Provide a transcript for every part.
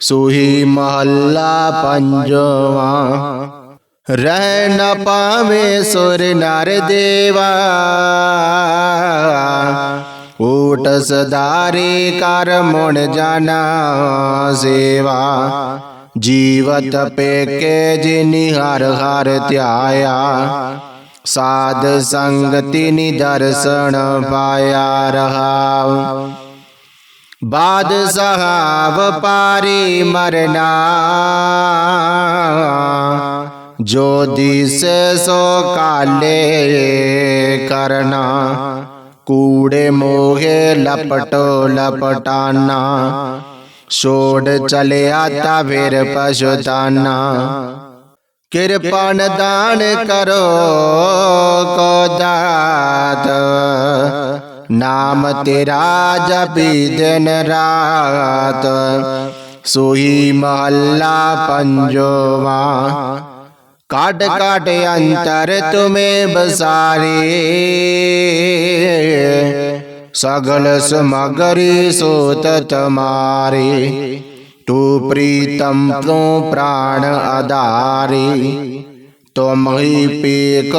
ਸੂਹੀ ਮਹੱਲਾ ਪੰਜਵਾਂ। ਰਹਿ ਨ ਪਾਵੇ ਸੁਰ ਨਰ ਦੇਵਾ। ਊਟ ਸਦਾਰੇ ਕਰ ਮੁਣ ਜਾਣਾ ਸੇਵਾ। ਜੀਵਤ ਪੇਕੇ ਜਿਨਿ ਹਰ ਹਰ ਧਿਆਇਆ। ਸਾਧ ਸੰਗਤੀ ਨੀ ਦਰਸ਼ਨ ਪਾਇਆ ਰਹਾਉ। ਬਾਦ ਸਹਾਵ ਪਾਰੀ ਮਰਨਾ। ਜੋ ਦਿਸ ਸੋ ਕਾਲੇ ਕਰਨਾ। ਕੂੜੇ ਮੋਹੇ ਲਪਟੋ ਲਪਟਾਨਾ। ਛੋੜ ਚਲਿਆ ਤਾ ਫਿਰ ਪਛਤਾਨਾ। ਕਿਰਪਾਨ ਦਾਨ ਕਰੋ ਕੋ ਦਾਤ। ਨਾਮ ਤੇਰਾ ਜਪੀ ਦਿਨ ਰਾਤ। ਸੋਈ ਮਹੱਲਾ ਪੰਜਵਾ। ਕਾਟ ਕਾਟ ਅੰਤਰ ਤੁਮੇ ਬਸਾਰੇ। ਸਗਲ ਸਮਗਰੀ ਸੋਤ ਤਮਾਰੇ। ਤੂ ਪ੍ਰੀਤਮ ਤੂੰ ਪ੍ਰਾਣ ਆਧਾਰੀ। ਤੁਮ ਹੀ ਪੇਕ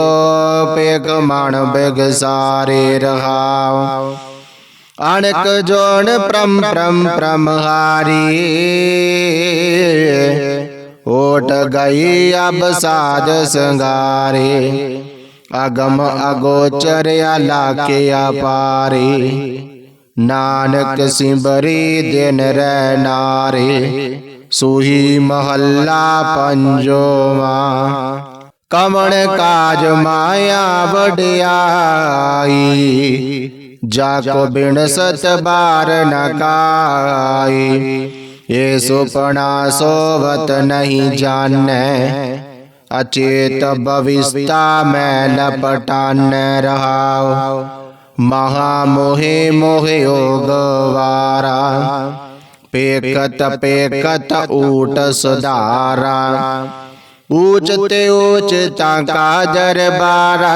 ਪੇਕ ਮਣ ਬਿਗਸਾਰੇ ਰਹਾਉ। ਅਣਕ ਜੋਨ ਪ੍ਰਮ ਪ੍ਰਮ ਪ੍ਰਮ ਹਾਰੀ। ਓਟ ਗਈ ਅਬ ਸਾਜ ਸੰਗਾਰੇ। ਅਗਮ ਅਗੋਚਰ ਆਲਾਕੇ ਆਪਾਰੇ ਨਾਨਕ ਸਿਮਰੀ ਦਿਨ ਰਹਿ ਨਾਰੇ। ਸੂਹੀ ਮਹੱਲਾ ਪੰਜਵਾ। ਕਮਣ ਕਾਜ ਮਾਇਆ ਵਡਿਆਈ ਜਾ ਕੋ ਬਿਨ ਸਤ ਬਾਰ ਨ ਕਾਈ ਇਹ ਸੁਪਨਾ ਸੋਵਤ ਨਹੀਂ ਜਾਣੈ ਅਚੇਤ ਭਵਿਸਤਾ ਮੈਂ ਲਪਟਾਨ ਰਹਾਉ ਮਹਾ ਮੋਹਿ ਮੋਹਿ ਯੋਗਵਾਰਾ ਪੇਕਤ ਪੇਕਤ ਊਟ ਸੁਧਾਰਾ ਊਚ ਤੇ ਊਚ ਤਾਂ ਕਾ ਦਰਬਾਰਾ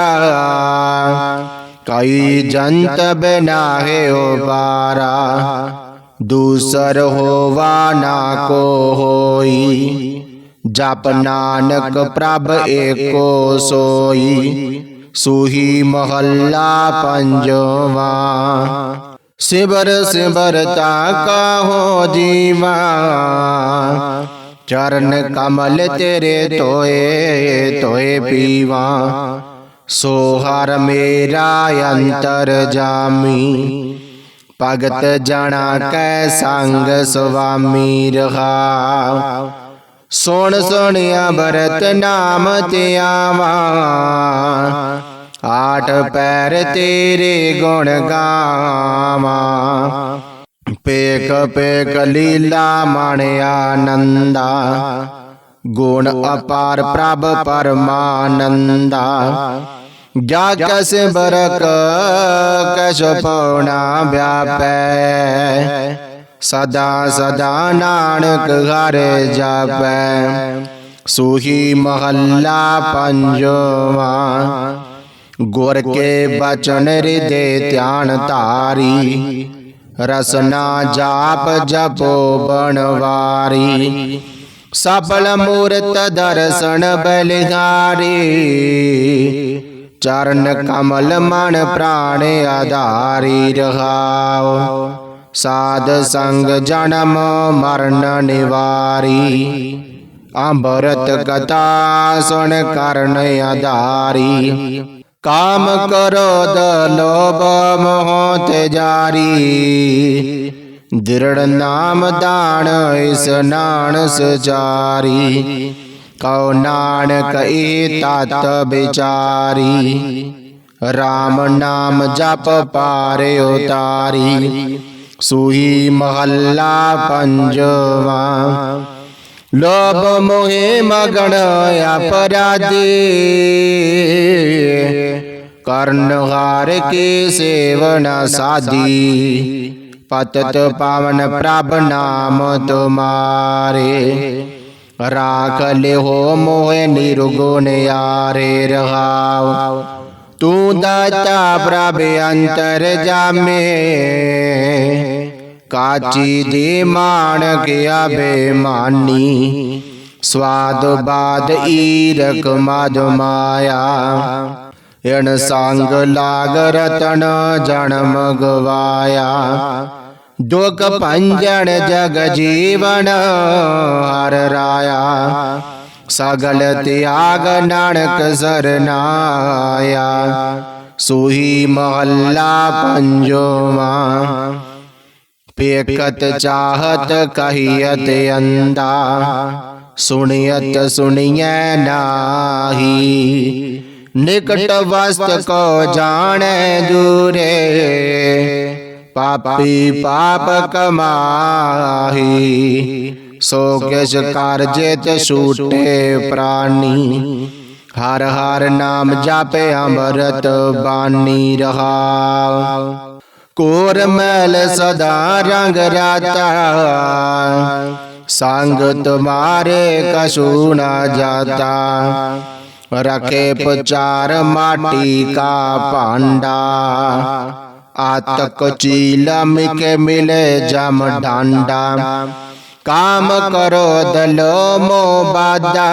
ਕਈ ਜੰਤ ਬਿਨਾਹੇ ਉਬਾਰਾ ਦੂਸਰ ਹੋਵਾ ਨਾ ਕੋ ਹੋਈ ਜਪ ਨਾਨਕ ਪ੍ਰਭ ਏਕੋ ਸੋਈ ਸੂਹੀ ਮਹੱਲਾ ਪੰਜਵਾ ਸਿਬਰ ਸਿਬਰ ਤਾ ਕਾ ਹੋ ਜੀਵਾ ਚਰਨ ਕਮਲ ਤੇਰੇ ਤੋਏ ਤੋਏ ਪੀਵਾ। ਸੋ ਹਰ ਮੇਰਾ ਅੰਤਰ ਜਾਮੀ। ਭਗਤ ਜਣਾ ਕੈ ਸੰਗ ਸੁਆਮੀ ਰਹਾ। ਸੁਣ ਸੁਣਿਆ ਬਰਤ ਨਾਮ ਤੇ ਆਵਾ। ਆਠ ਪੈਰ ਤੇਰੇ ਗੁਣ ਗਾਵਾ। ਪੇਕ ਪੇਕ ਲੀਲਾ ਮਣ ਆਨੰਦਾ। ਗੁਣ ਅਪਾਰ ਪ੍ਰਭ ਪਰਮਾਨੰਦਾ। ਜਾ ਕਸ ਬਰਕ ਕਛ ਪਉਣਾ ਵਿਆਪੈ। ਸਦਾ ਸਦਾ ਨਾਨਕ ਘਰ ਜਾਪੈ। ਸੂਹੀ ਮਹੱਲਾ ਪੰਜਵਾ। ਗੁਰ ਕੇ ਬਚਨ ਹਿਰਦੇ ਧਿਆਨ ਧਾਰੀ। ਰਸਨਾ ਜਾਪ ਜਪੋ ਬਨਵਾਰੀ ਸਬਲ ਮੂਰਤ ਦਰਸ਼ਨ ਬਲਿਹਾਰੀ। ਚਰਨ ਕਮਲ ਮਨ ਪ੍ਰਾਣ ਆਧਾਰੀ ਰਹਾਉ ਸਾਧ ਸੰਗ ਜਨਮ ਮਰਨ ਨਿਵਾਰੀ। ਅੰਮ੍ਰਿਤ ਕਥਾ ਸੁਣ ਕਰਨ ਆਧਾਰੀ। ਕਾਮ ਕ੍ਰੋਧ ਲੋਭ ਮੋਹ ਤੇ ਜਾਰੀ ਦਿਰੜ ਨਾਮ ਦਾਨ ਇਸ ਨਾਨ ਸਚਾਰੀ ਕਉ ਨਾਨਕ ਏ ਤਤ ਵਿਚਾਰੀ RAM ਨਾਮ ਜਪ ਪਾਰ ਉਤਾਰੀ ਸੂਹੀ ਮਹੱਲਾ ਪੰਜਵਾ ਲੋਭ ਮੋਹਿ ਮਗਣ ਅਪਰਾਧੀ। ਕਰਨ ਹਾਰ ਕੀ ਸੇਵਨਾ ਸਾਦੀ ਪਤਤ ਪਾਵਨ ਪ੍ਰਭ ਨਾਮ ਤੁਮਾਰੇ। ਰਾਖ ਲਿਓ ਮੋਹਿ ਨਿਰਗੁਣ ਯਾਰੇ ਰਹਾਉ ਤੂੰ ਦਾਤਾ ਪ੍ਰਭ ਅੰਤਰ ਜਾਮੇ। ਕਾਚੀ ਦੀ ਮਾਣ ਗਿਆ ਬੇਮਾਨੀ। ਸਵਾਦ ਬਾਦ ਈਰਕ ਮਦ ਮਾਇਆ। ਇਣ ਸੰਗ ਲਾਗ ਰਤਨ ਜਨਮ ਗਵਾਇਆ ਦੁਖ ਭੰਜਨ ਜਗ ਜੀਵਨ ਹਰ ਰਾਇਆ। ਸਗਲ ਤਿਆਗ ਨਾਨਕ ਸਰਨਾਇਆ ਸੂਹੀ ਮਹੱਲਾ ਪੰਜਵਾ। ਪੇਕਤ ਚਾਹਤ ਕਹੀਅਤ ਅੰਦਾ ਸੁਣੀਅਤ ਸੁਣੀਐ ਨਾਹੀ। ਨਿਕਟ ਵਸਤ ਕੋ ਜਾਣੈ ਦੂਰੇ ਪਾਪੀ ਪਾਪ ਕਮਾਹੀ। ਸੋ ਕਿਛ ਕਰਜੇ ਤੇ ਛੂਟੇ ਪ੍ਰਾਨੀ। ਹਰ ਹਰ ਨਾਮ ਜਾਪੇ ਅੰਮ੍ਰਿਤ ਬਾਣੀ ਰਹਾ ਕੋਰ ਮੈਲ ਸਦਾ ਰੰਗ ਰਾਤਾ ਸੰਗ ਤੁਮਾਰੇ ਕਛੂ ਨਾ ਜਾਤਾ ਰਖੇ ਪਚਾਰ ਮਾਟੀ ਕਾ ਭਾਂਡਾ ਆਤਕ ਚੀਲਮ ਕੇ ਮਿਲੇ ਜਮ ਡਾਂਡਾ ਕਾਮ ਕਰੋ ਦਲੋ ਮੋ ਬਾਦਾ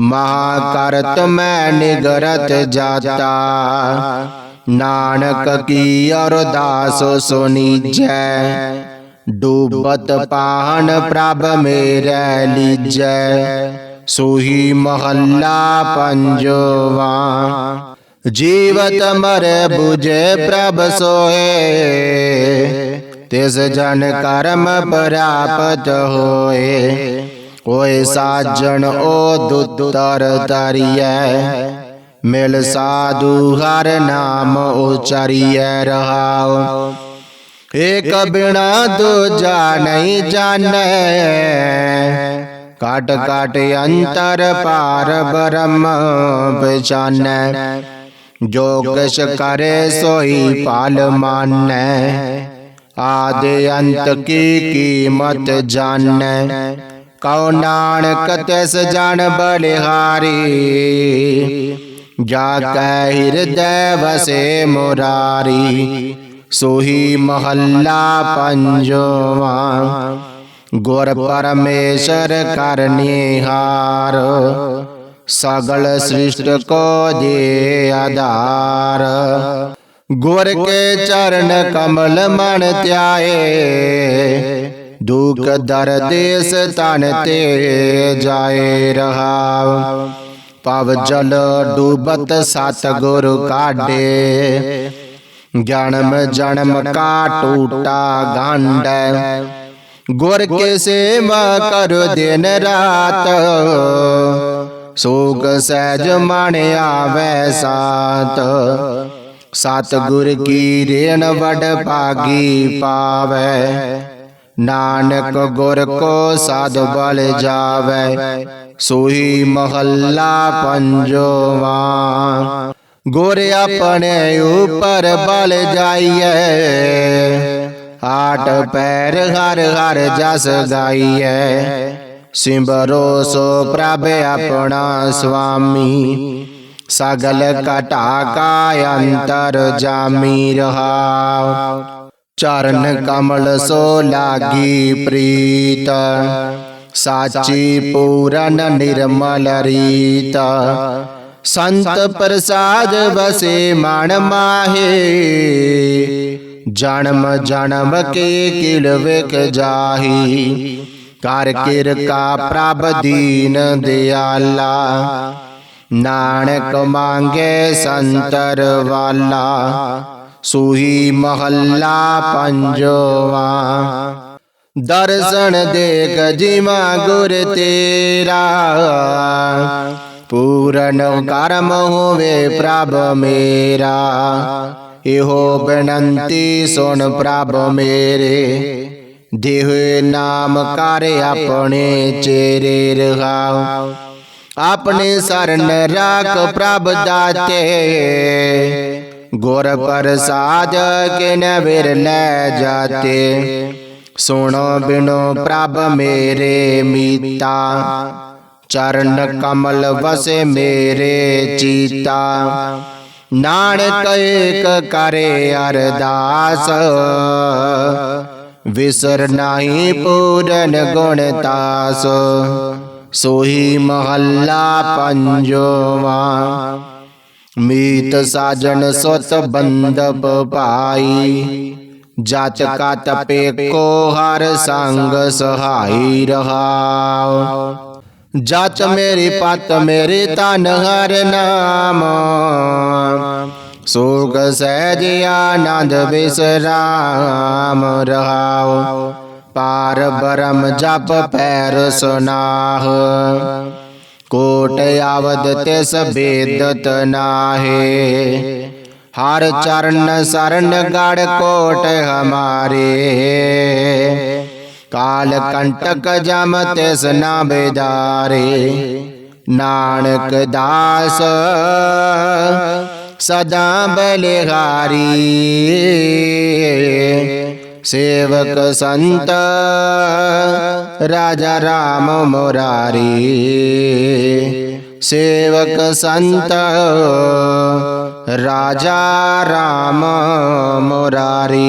ਮਹਾ ਕਰਤ ਮੈਂ ਨਿਗਰਤ ਜਾਤਾ ਨਾਨਕ ਕੀ ਅਰਦਾਸ ਸੁਨੀਜੈ ਡੂਬਤ ਪਾਹਨ ਪ੍ਰਭ ਮੇਰੇ ਲੀਜੈ ਸੋਹੀ ਮਹੱਲਾ ਪੰਜਵਾ ਜੀਵਤ ਮਰੇ 부ਜੇ ਪ੍ਰਭ ਸੋਏ ਤਿਸ ਜਨ ਕਰਮ ਪ੍ਰਾਪਤ ਹੋਏ ਓਏ ਸਾਜਣ ਓ ਦੁੱਤਰ ਤਰੀਐ ਮਿਲ ਸਾਧੂ ਹਰ ਨਾਮ ਉਚਰੀਐ ਰਹਾਉ। ਏਕ ਬਿਨਾ ਦੂਜਾ ਨਹੀਂ ਜਾਣੈ। ਕਾਟ ਕਾਟ ਅੰਤਰ ਪਾਰ ਬ੍ਰਹਮ ਪਛਾਨੈ। ਜੋ ਕਿਛ ਕਰੇ ਸੋਈ ਪਾਲ ਮਾਨੈ। ਆਦਿ ਅੰਤ ਕੀ ਕੀਮਤ ਜਾਣੈ। ਕਉ ਨਾਨਕ ਤਿਸ ਜਨ ਬਲਿਹਾਰੀ। ਜਾ ਕੈ ਹਿਰਦੈ ਵਸੇ ਮੁਰਾਰੀ, ਸੋਹੀ ਮਹੱਲਾ ਪੰਜਵਾ। ਗੁਰ ਪਰਮੇਸ਼ਰ ਕਰਨਿਹਾਰ ਸਗਲ ਸ੍ਰਿਸ਼ਟ ਕੋ ਦੇ ਆਧਾਰ। ਗੁਰ ਕੇ ਚਰਨ ਕਮਲ ਮਨ ਧਿਆਏ, ਦੁਖ ਦਰਦੇਸ ਤਨ ਤੇ ਜਾਏ ਰਹਾਵ ਪਵ ਜਲ ਡੂਬਤ ਸਤ ਗੁਰ ਕਾਢੇ। ਜਨਮ ਜਨਮ ਕਾ ਟੂਟਾ ਗੰਡ। ਗੁਰ ਕੇ ਸੇਵਾ ਕਰ ਦਿਨ ਰਾਤ। ਸੋਗ ਸਹਿਜ ਮਨ ਆਵੈ ਸਾਤ। ਸਤ ਗੁਰ ਕੀ ਰੇਣ ਵਡ ਭਾਗੀ ਪਾਵੈ। ਨਾਨਕ ਗੁਰ ਕੋ ਸਾਧ ਬਲ ਜਾਵੈ। ਸੋਹੀ ਮਹੱਲਾ ਪੰਜਵਾ ਗੁਰ ਆਪਣੇ ਉਪਰ ਬਲ ਜਾਈਐ ਆਟ ਪੈਰ ਹਰ ਹਰ ਜਸ ਗਾਈਐ ਸਿਮਰੋ ਸੋ ਪ੍ਰਭ ਆਪਣਾ ਸੁਆਮੀ ਸਗਲ ਕਟਾ ਕਾ ਅੰਤਰ ਜਾਮੀ ਰਹਾ ਚਰਨ ਕਮਲ ਸੋ ਲਾਗੀ ਪ੍ਰੀਤ ਸਾਚੀ ਪੂਰਨ ਨਿਰਮਲ ਰੀਤ। ਸੰਤ ਪ੍ਰਸਾਦ ਬਸੇ ਮਨ ਮਾਹੇ। ਜਨਮ ਜਨਮ ਕੇ ਕਿਲ ਵਿਕ ਜਾਹੀ। ਕਰ ਕਿਰ ਕਾ ਪ੍ਰਭ ਦੀਨ ਦਿਆਲਾ। ਨਾਨਕ ਮੰਗੇ ਸੰਤਰ ਵਾਲਾ। ਸੂਹੀ ਮਹੱਲਾ ਪੰਜਵਾ। ਦਰਸ਼ਨ ਦੇਖ ਜਿਮਾ ਗੁਰ ਤੇਰਾ। ਪੂਰਨ ਕਰਮ ਹੋਵੇ ਪ੍ਰਭ ਮੇਰਾ। ਇਹੋ ਬੇਨੰਤੀ ਸੁਣ ਪ੍ਰਭ ਮੇਰੇ। ਦੇਹ ਨਾਮ ਕਰ ਆਪਣੇ ਚੇਰੇ ਰਹਾਉ ਆਪਣੇ ਸਰਨ ਰਾਖ ਪ੍ਰਭ ਦਾਤੇ। ਗੁਰ ਪ੍ਰਸਾਦ ਕੇ ਨਵਿਰ ਲੈ ਜਾਤੇ। ਸੁਣੋ ਬਿਨੋ ਪ੍ਰਭ ਮੇਰੇ ਮੀਤਾ, ਚਰਨ ਕਮਲ ਵਸੇ ਮੇਰੇ ਚੀਤਾ। ਨਾਨਕ ਏਕ ਕਰੇ ਅਰਦਾਸ, ਵਿਸਰ ਨਾਹੀ ਪੂਰਨ ਗੁਣ ਤਾਸ। ਸੋਹੀ ਮਹੱਲਾ ਪੰਜਵਾ, ਮੀਤ ਸਾਜਣ ਸੁਤ ਬੰਦਪ ਪਾਈ ਜਤ ਕਤ ਪੇਕੋ ਹਰ ਸੰਗ ਸਹਾਈ ਰਹਾਉ ਜਤ ਮੇਰੀ ਪਤ ਮੇਰੀ ਤਨ ਹਰ ਨਾਮ। ਸੋਗ ਸਹਿਜ ਆਨੰਦ ਬਿਸਰਾਮ ਰਹਾਉ ਪਾਰ ਬਰਮ ਜਪ ਪੈਰ ਸੁਨਾਹ। ਕੋਟ ਆਵਦ ਤਿਸ ਬੇਦਤ ਨਾਹੇ। ਹਰ ਚਰਨ ਸਰਨ ਗੜ ਕੋਟ ਹਮਾਰੇ। ਕਾਲ ਕੰਟਕ ਜਮ ਤਿਸ ਨਾ ਬੇਦਾਰੇ ਨਾਨਕ ਦਾਸ ਸਦਾ ਬਲਿਹਾਰੀ। ਸੇਵਕ ਸੰਤ ਰਾਜਾ ਰਾਮ ਮੁਰਾਰੀ। ਸੇਵਕ ਸੰਤ ਰਾਜਾ ਰਾਮ ਮੁਰਾਰੀ